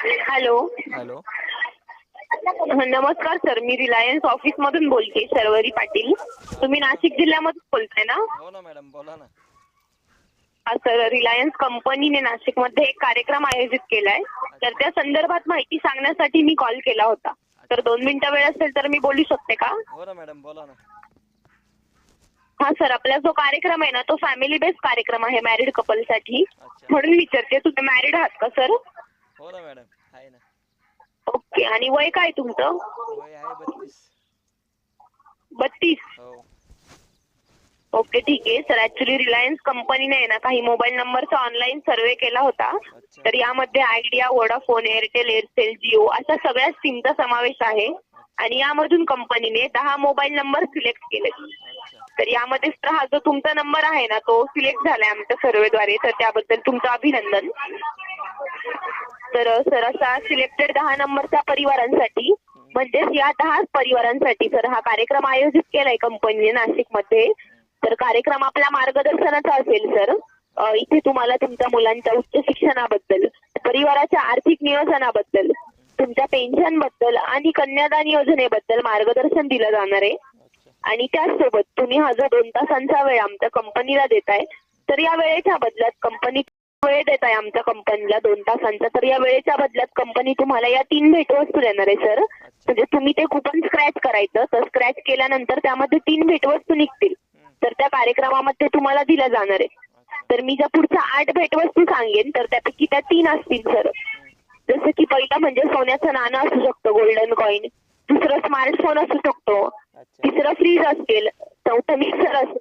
Hello. Hello. नमस्कार sir मी Reliance office मधून बोलते शर्वरी पाटील. तुम्ही नाशिक जिल्ह्यामधून बोलताय ना? हो ना मॅडम बोला ना. हा, सर रिलायन्स कंपनीने नाशिकमध्ये एक कार्यक्रम आयोजित केलाय. तर त्या संदर्भात माहिती सांगण्यासाठी मी कॉल केला होता. तर दोन मिनिटं वेळ असेल तर मी बोलू शकते का? हो ना मॅडम बोला ना. हा सर आपला जो कार्यक्रम आहे ना तो फॅमिली बेस्ड कार्यक्रम आहे मॅरिड कपलसाठी म्हणून विचारते तुम्ही मॅरिड आहात का सर? हो ना मॅडम. आहे ना. ओके आणि वय काय तुमचं? वय आहे बत्तीस. बत्तीस? हो. ओके ठीक आहे. सर ऍक्च्युली रिलायन्स कंपनीने आहे ना काही मोबाईल नंबरचा ऑनलाईन सर्वे केला होता. अच्छा. तर यामध्ये Idea Vodafone Airtel Aircel Jio अशा सगळ्या सिमचा समावेश आहे. आणि यामधून कंपनीने दहा मोबाईल नंबर सिलेक्ट केले. अच्छा. तर यामध्ये हा जो तुमचा नंबर आहे ना तो सिलेक्ट झालाय आमच्या सर्वेद्वारे तर त्याबद्दल तुमचं अभिनंदन. तर सर असा सिलेक्टेड दहा नंबरच्या परिवारांसाठी म्हणजेच या दहा परिवारांसाठी सर हा कार्यक्रम आयोजित केलाय कंपनीने नाशिकमध्ये. तर कार्यक्रम आपल्या मार्गदर्शनाचा असेल सर. इथे तुम्हाला तुमच्या मुलांच्या उच्च शिक्षणाबद्दल परिवाराच्या आर्थिक नियोजनाबद्दल तुमच्या पेन्शनबद्दल आणि कन्यादान योजनेबद्दल मार्गदर्शन दिलं जाणार आहे. आणि त्याचसोबत तुम्ही हा जो दोन तासांचा वेळ आमच्या कंपनीला देताय तर या वेळेच्या बदल्यात कंपनी वेळ देत आहे आमच्या कंपनीला दोन तासांचा. तर या वेळेच्या बदल्यात कंपनी तुम्हाला या तीन भेटवस्तू देणार आहे सर म्हणजे तुम्ही ते कुपन स्क्रॅच करायचं. तर स्क्रॅच केल्यानंतर त्यामध्ये तीन भेटवस्तू निघतील. तर त्या कार्यक्रमामध्ये तुम्हाला दिल्या जाणार आहे तर मी ज्या पुढच्या आठ भेटवस्तू सांगेन तर त्यापैकी त्या तीन असतील सर जसं की पहिलं म्हणजे सोन्याचं नाणं असू शकतं गोल्डन कॉईन दुसरं स्मार्टफोन असू शकतो. तिसरं फ्रीज असेल. चौथं मिक्सर असेल.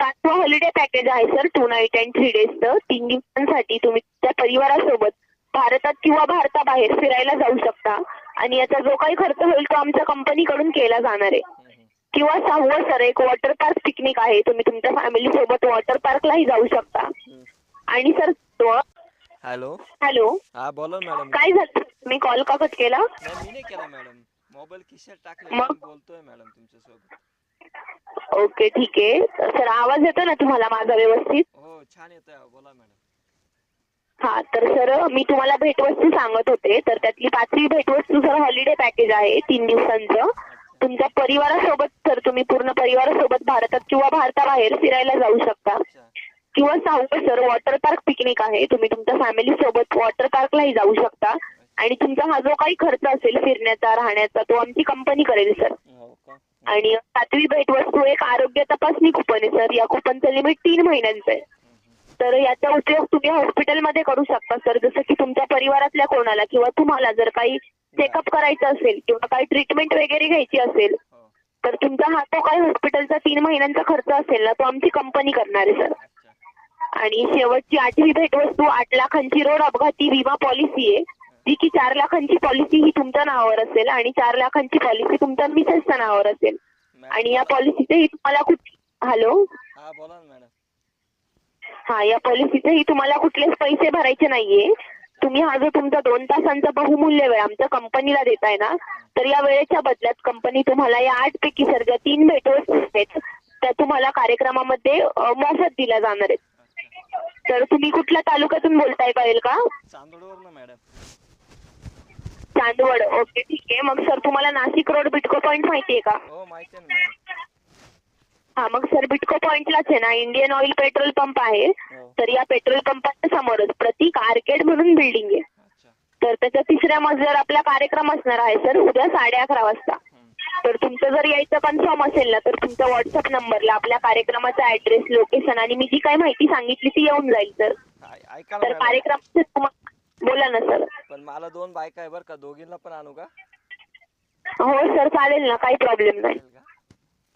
पाचवं हॉलिडे पॅकेज आहे sir two night and three डेजचं तीन दिवसांसाठी तुम्ही त्या परिवारासोबत भारतात किंवा भारताबाहेर फिरायला जाऊ शकता. आणि याचा जो काही खर्च होईल तो आमच्या कंपनीकडून केला जाणार आहे. किंवा सहावं सर एक वॉटर पार्क पिकनिक आहे. तुम्ही तुमच्या फॅमिली सोबत वॉटर पार्कलाही जाऊ शकता. आणि सर हॅलो हॅलो हा बोला मॅडम काय झालं? मी कॉल का कट केला? नाही मी नाही केला मॅडम मोबाईल खिशात टाकले मग? बोलतोय मॅडम तुमच्यासोबत. ओके ठीक आहे. सर आवाज येतो ना तुम्हाला माझा व्यवस्थित? हो छान येतोय. बोला मॅडम. हा तर सर मी तुम्हाला भेटवस्तू सांगत होते. तर त्यातली पाचवी भेटवस्तू सर हॉलिडे पॅकेज आहे तीन दिवसांचं. अच्छा. तुमच्या परिवारासोबत सर तुम्ही पूर्ण परिवारासोबत भारतात किंवा भारताबाहेर फिरायला जाऊ शकता. अच्छा. किंवा सहावं सर वॉटर पार्क पिकनिक आहे. तुम्ही तुमच्या फॅमिली सोबत वॉटर पार्कलाही जाऊ शकता. आणि तुमचा हा जो काही खर्च असेल फिरण्याचा राहण्याचा तो आमची कंपनी करेल सर. हो का? आणि सातवी भेटवस्तू एक आरोग्य तपासणी कुपन आहे सर या कुपनचं लिमिट तीन महिन्यांचं आहे. तर याचा उपयोग तुम्ही हॉस्पिटलमध्ये करू शकता सर जसं की तुमच्या परिवारातल्या कोणाला किंवा तुम्हाला जर काही चेकअप करायचं असेल किंवा काही ट्रीटमेंट वगैरे घ्यायची असेल तर तुमचा हा जो काही हॉस्पिटलचा तीन महिन्यांचा खर्च असेल ना तो आमची कंपनी करणार आहे सर आणि शेवटची आठवी भेटवस्तू आठ लाखांची रोड अपघाती विमा पॉलिसी आहे. जी की चार लाखांची पॉलिसी ही तुमच्या नावावर असेल आणि चार लाखांची पॉलिसी तुमच्या मिसेसच्या नावावर असेल. आणि या. पॉलिसीचेही तुम्हाला कुठ हॅलो हा बोला ना मॅडम. हा या पॉलिसीचेही तुम्हाला कुठलेच पैसे भरायचे नाहीये. तुम्ही हा जो तुमचा दोन तासांचा बहुमूल्य वेळ आमच्या कंपनीला देताय ना तर या वेळेच्या बदल्यात कंपनी तुम्हाला या आठ पैकी सर ज्या तीन भेटवस्तू आहेत त्या तुम्हाला कार्यक्रमामध्ये मोफत दिल्या जाणार आहेत. तर तुम्ही कुठल्या तालुक्यातून बोलताय कळेल का? मॅडम. चांदवड. ओके ठीक आहे. मग सर तुम्हाला नाशिक रोड बिटको पॉईंट माहिती आहे का? हो माहिती आहे ना मॅडम हा मग सर बिटको पॉईंटलाच आहे ना. इंडियन ऑइल पेट्रोल पंप आहे. हो. तर या पेट्रोल पंपाच्या समोरच प्रतीक आर्केड म्हणून बिल्डिंग आहे. अच्छा. तर त्याच्या तिसऱ्या मजल्यावर आपला कार्यक्रम असणार आहे सर उद्या साडे अकरा वाजता. हम्म. तर तुमचं जर यायचं कन्फर्म असेल ना तर तुमच्या व्हॉट्सअप नंबरला आपल्या कार्यक्रमाचा ऍड्रेस लोकेशन आणि मी जी काही माहिती सांगितली ती येऊन जाईल सर. ऐ- ऐका ना तर मॅडम. कार्यक्रम बोला ना सर पण मला दोन बायका आहे बरं का दोघींना पण आणू का? हो सर चालेल ना काही प्रॉब्लेम नाही. चालेल का?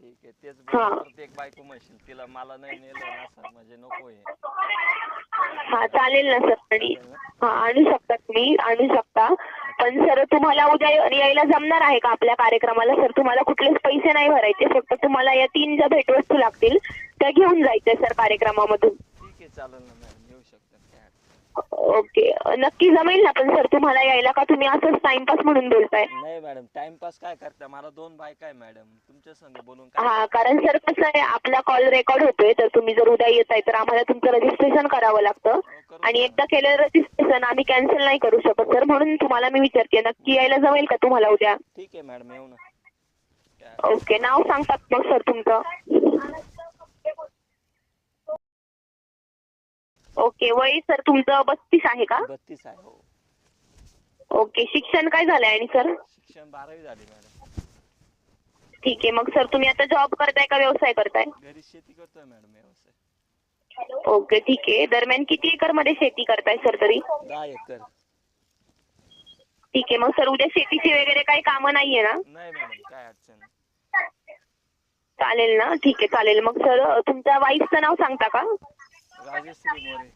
ठीक आहे तेच हा. बोल प्रत्येक बायको म्हणशील तिला मला नाही नेलं ना असं म्हणजे नको आहे हा चालेल ना सर आणि हा आणू शकता तुम्ही आणू शकता. पण सर तुम्हाला उद्या यायला जमणार आहे का आपल्या कार्यक्रमाला? सर तुम्हाला कुठलेच पैसे नाही भरायचे फक्त तुम्हाला या तीन ज्या भेटवस्तू लागतील त्या घेऊन जायच्या सर कार्यक्रमामधून. ठीक आहे चालेल ना मॅडम येऊ शकतात काय अडचण ओके. नक्की जमेल ना पण सर तुम्हाला यायला का तुम्ही असंच टाइमपास म्हणून बोलताय? नाही मॅडम टाइमपास काय करता? मला दोन बायका आहे मॅडम तुमच्या संग बोलून काय हा कारण सर कसं आहे आपला कॉल रेकॉर्ड होतोय तर तुम्ही जर उद्या येत आहे तर आम्हाला तुमचं रजिस्ट्रेशन करावं लागतं. हो, करू आणि एकदा केलेलं रजिस्ट्रेशन आम्ही कॅन्सल नाही करू शकत सर. म्हणून तुम्हाला मी विचारते नक्की यायला जमेल का तुम्हाला उद्या. ठीक आहे मॅडम येऊ ना. ओके नाव सांगतात मग सर तुमचं. ओके वय सर तुमचं बत्तीस आहे का? बत्तीस आहे हो. ओके शिक्षण काय झालंय आणि सर? शिक्षण बारावी झाली मॅडम. ठीक आहे मग सर तुम्ही आता जॉब करताय का व्यवसाय करताय? घरी शेती करतोय मॅडम व्यवसाय. ओके ठीक आहे. दरम्यान किती एकरमध्ये शेती करताय सर तरी? दहा एकर. ठीक आहे मग सर उद्या शेतीची वगैरे काही कामं नाहीये ना? नाही मॅडम काय अडचण नाही. चालेल ना ठीक आहे चालेल. मग सर तुमच्या वाईफचं नाव सांगता का? राजश्री मोरे.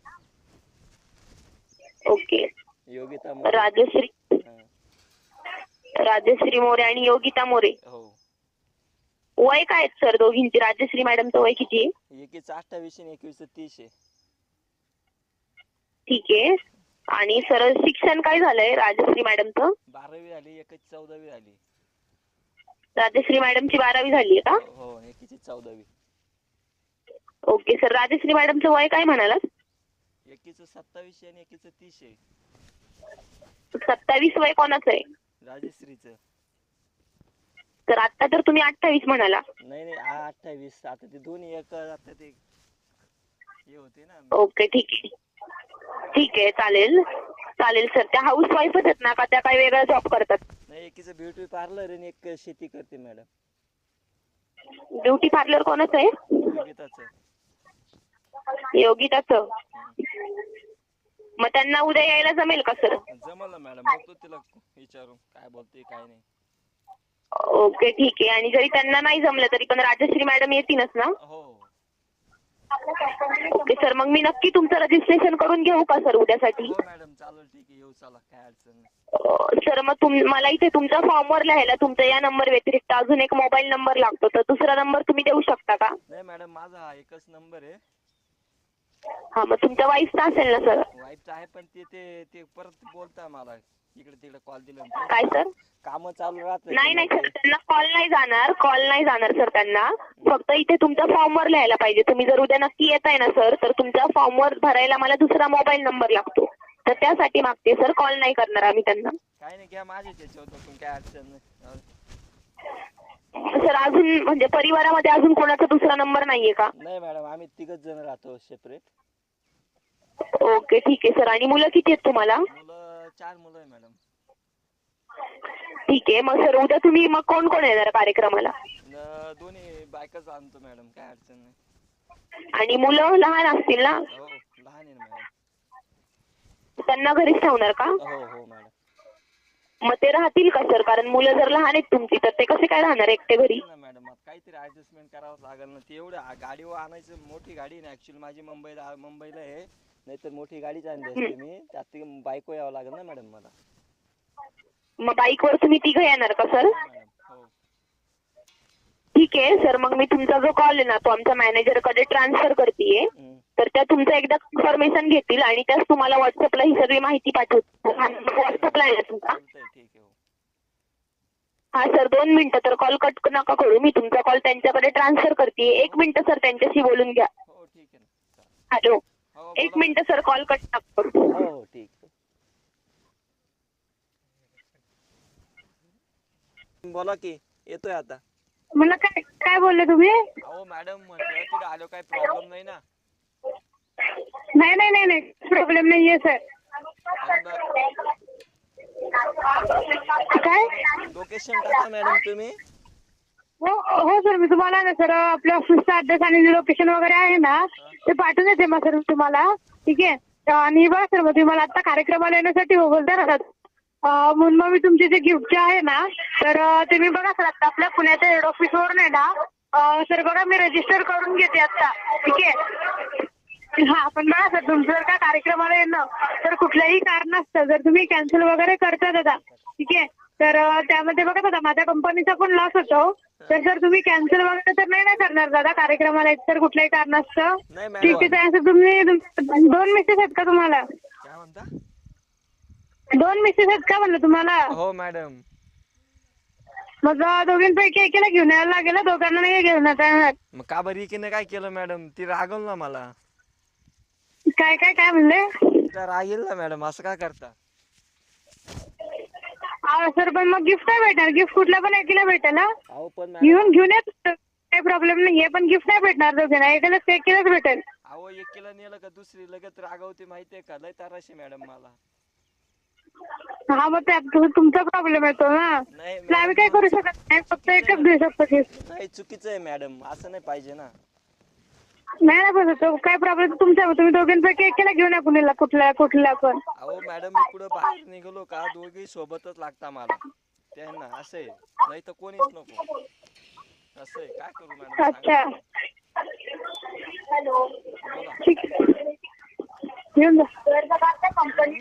ओके. योगिता मोरे. राजश्री. हा, राजश्री मोरे आणि योगिता मोरे. हो. वय काय आहेत सर दोघींची? राजश्री मॅडमचं वय किती आहे? एकीच अठ्ठावीस आणि एकवीस तीस आहे. ठीक आहे. आणि सर शिक्षण काय झालंय राजश्री मॅडमचं? बारावी झाली एकाची चौदावी झाली. राजश्री मॅडमची बारावी झाली का? हो एकीची चौदावी. Okay sir. राजश्री मॅडमचं वय काय म्हणालात एकीचं सत्तावीस आणि एकीचं तीस आहे सत्तावीस वय कोणाचं आहे? राजश्रीचं. तर आता तर तुम्ही अठ्ठावीस म्हणाला. नाही नाही हा अठ्ठावीस. आता ते दोन्ही एक आता ते हे होते ना. ओके ठीक आहे. ठीक आहे चालेल. चालेल सर. त्या हाऊस वाईफच आहेत ना का? त्या काही वेगळा जॉब करतात. नाही एकीचं ब्युटी पार्लर आणि एक शेती करते मॅडम ब्युटी पार्लर कोणाचं आहे? योगिताचं मग त्यांना उद्या यायला जमेल का सर? जमल मॅडम. बघतो तिला विचारून काय बोलते काय नाही. ओके ठीक आहे. आणि जरी त्यांना नाही जमलं तरी पण राजश्री मॅडम येतीलच ना? हो. Okay sir. मग मी नक्की तुमचं रजिस्ट्रेशन करून घेऊ का सर उद्यासाठी? हो मॅडम. चालेल ठीक आहे. येऊ चला. काय अडचण नाही. अं, सर मग तुम मला इथे तुमच्या फॉर्मवर लिहायला तुमचा या नंबर व्यतिरिक्त अजून एक मोबाईल नंबर लागतो. तर दुसरा नंबर तुम्ही देऊ शकता का? नाही मॅडम माझा हा एकच नंबर आहे. हा मग तुमच्या वाईफचा असेल ना सर वाईफचा आहे पण ते ते ते परत बोलता मला. इकडे तिकडे कॉल दिला काय सर काम चालू राहत. नाही नाही सर त्यांना कॉल नाही जाणार. कॉल नाही जाणार सर त्यांना. फक्त इथे तुमच्या फॉर्मवर लिहायला पाहिजे. तुम्ही जर उद्या नक्की येत आहे ना सर तर तुमच्या फॉर्मवर भरायला मला दुसरा मोबाईल नंबर लागतो. तर त्यासाठी मागते सर कॉल नाही करणार आम्ही त्यांना. काय नाही घ्या माझ्या त्याच्यावर. काय अडचण नाही. सर अजून म्हणजे परिवारामध्ये अजून कोणाचा दुसरा नंबर नाहीये का? नाही मॅडम आम्ही तिघच जण राहतो सेपरेट ओके ठीक आहे सर. आणि मुलं किती आहेत तुम्हाला? मुलं चार मुलं आहे मॅडम. ठीक आहे. मग सर उद्या तुम्ही मग कोण कोण येणार कार्यक्रमाला? न- दोन्ही बायकाच आणतो मॅडम काय अडचण नाही. आणि मुलं लहान असतील ना? हो लहान आहे ना मॅडम. त्यांना घरीच ठेवणार का? हो हो मॅडम. मग ते राहतील का सर? कारण मुलं जर लहान आहेत तुमची तर ते कसे काय राहणार एकटे घरी? ना मॅडम आता काहीतरी ऍडजस्टमेंट करावं लागेल ना. ते एवढं आ- गाडीवर आणायचं मोठी गाडी ना. ऍक्च्युली माझी मुंबईला मुंबईला आहे. नाहीतर मोठी गाडीच आणली असते मी. त्यात ती बायको यावं लागेल ना मॅडम मला. मग बाईकवर तुम्ही तिघं येणार का सर? हो मॅडम हो. ठीक आहे सर मग मी तुमचा जो कॉल आहे ना तो आमच्या मॅनेजरकडे ट्रान्सफर करतेय. हम्म. तर त्या तुमचं एकदा इन्फॉर्मेशन घेतील आणि त्याच तुम्हाला व्हॉट्सअपला ही सगळी माहिती पाठवतील. व्हॉट्सअपला आहे ना तुमचा चालतंय ठीक आहे हो हा सर दोन मिनिटं तर कॉल कट नका करू. मी तुमचा कॉल त्यांच्याकडे ट्रान्सफर करते. एक मिनिट सर त्यांच्याशी बोलून घ्या. हो ठीक आहे ना. चालेल. हॅलो. हो एक बोला मिनिट सर कॉल कट नका करू. हो हो ठीक. आहे बोला की येतोय आता. मला काय काय बोलले तुम्ही? अहो मॅडम म्हटलं तिथे आलो काही प्रॉब्लेम नाही ना. नाही नाही नाही नाही. प्रॉब्लेम नाहीये सर. आणि काय? लोकेशन टाका मॅडम तुम्ही? हो हो सर मी तुम्हाला ना सर आपल्या ऑफिसचा ऍड्रेस आणि लोकेशन वगैरे आहे ना ते पाठवून देते मग सर तुम्हाला ठीक आहे? आणि बघा सर मग तुम्ही मला आता कार्यक्रमाला येण्यासाठी हो बोलता अं, म्हणून मग मी तुमचे जे गिफ्ट जे आहे ना तर ते मी बघा सर आता आपल्या पुण्याच्या हेड ऑफिसवरून आहे ना सर बघा मी रजिस्टर करून घेते आता ठीक आहे? हा पण बघा सर तुमचं जर का कार्यक्रमाला येणं तर कुठल्याही कारणास्तव जर तुम्ही कॅन्सल वगैरे करता दादा ठीक आहे? तर अं, त्यामध्ये बघा दादा माझ्या कंपनीचा पण लॉस होतो. तर सर तुम्ही कॅन्सल वगैरे तर नाही ना करणार दादा कार्यक्रमाला येत तर कुठल्याही कारणास्तव? नाही ठीक आहे तर असं तुम्ही तुम- दोन मेसेज आहेत का तुम्हाला? काय म्हणता? दोन मिसेस आहेत का म्हणलं तुम्हाला? हो मॅडम मग दोघींपैकी एकीला घेऊन यायला लागेल दोघांना नाही घेऊन येता येणार. मग का बरं एकीने काय केलं मॅडम ती रागवल ना मला. काय काय काय म्हणले? तिला राग येईल ना मॅडम असं का करता? सर पण मग गिफ्ट नाही भेटणार. गिफ्ट कुठल्या पण एकीला भेटेल हा? अहो पण मॅडम घेऊन घेऊन येत काही प्रॉब्लेम नाहीये पण गिफ्ट नाही भेटणार दोघींना. एकालाच एकीलाच भेटेल. अहो एक किलो नेलं का दुसरी? लगेच रागवते माहितीये का? लय ताराशी मॅडम मला. हा मग त्यात तु- तुमचा प्रॉब्लेम येतो ना. नाही तर आम्ही काय करू शकत नाही. फक्त एकच देऊ शकतो गिफ्ट नाही चुकीचं आहे मॅडम. असं नाही पाहिजे ना. नाही ना पण तो काय प्रॉब्लेम तुमचा तुम्ही दोघींपैकी एकीला घेऊन या कुणीला कुठल्या कुठल्या पण. अहो मॅडम मी कुठं बाहेर निघालो का? दोघी सोबतच लागता मला. त्यांना असं. आहे नाही तर कोणीच नको. असं आहे काय करू मॅडम अच्छा. बोला. ठीक आहे. घेऊन जा. कंपनी